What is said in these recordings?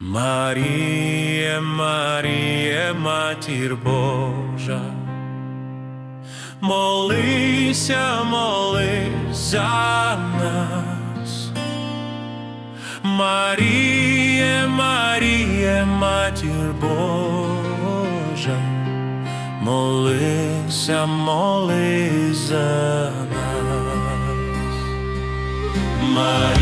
Маріє, Маріє, матір Божа, молися, молись за нас. Маріє, Маріє, матір Божа, молися, молись за нас. Маріє,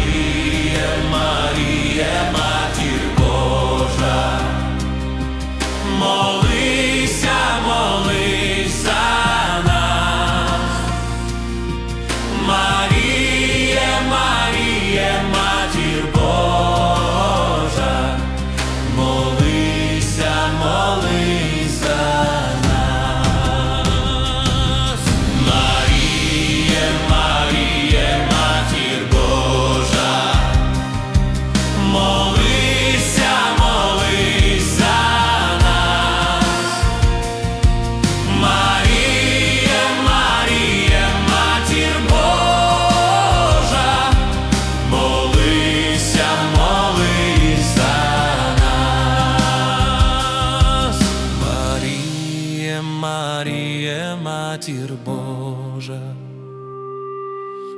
Маріє, матір Божа,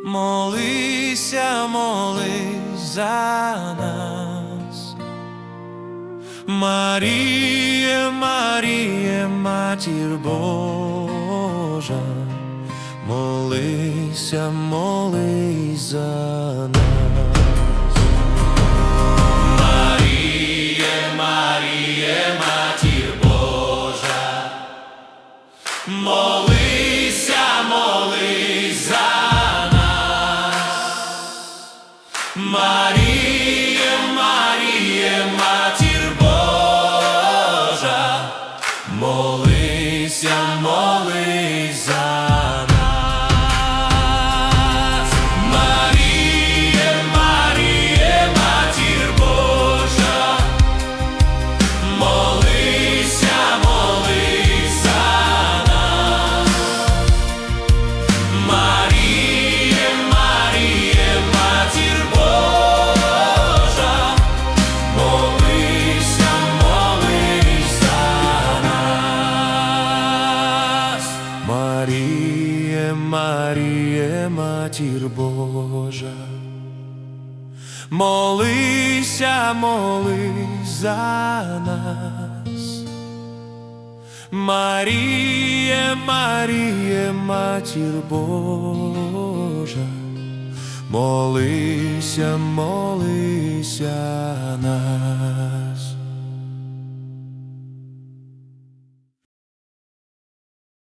молися, молись за нас. Маріє, Маріє, матір Божа, молися, молись за нас. Молися, молись за нас. Маріє, Маріє, Маріє, матір Божа, молися, молись за нас. Маріє, Маріє, матір Божа, молися, молися нас.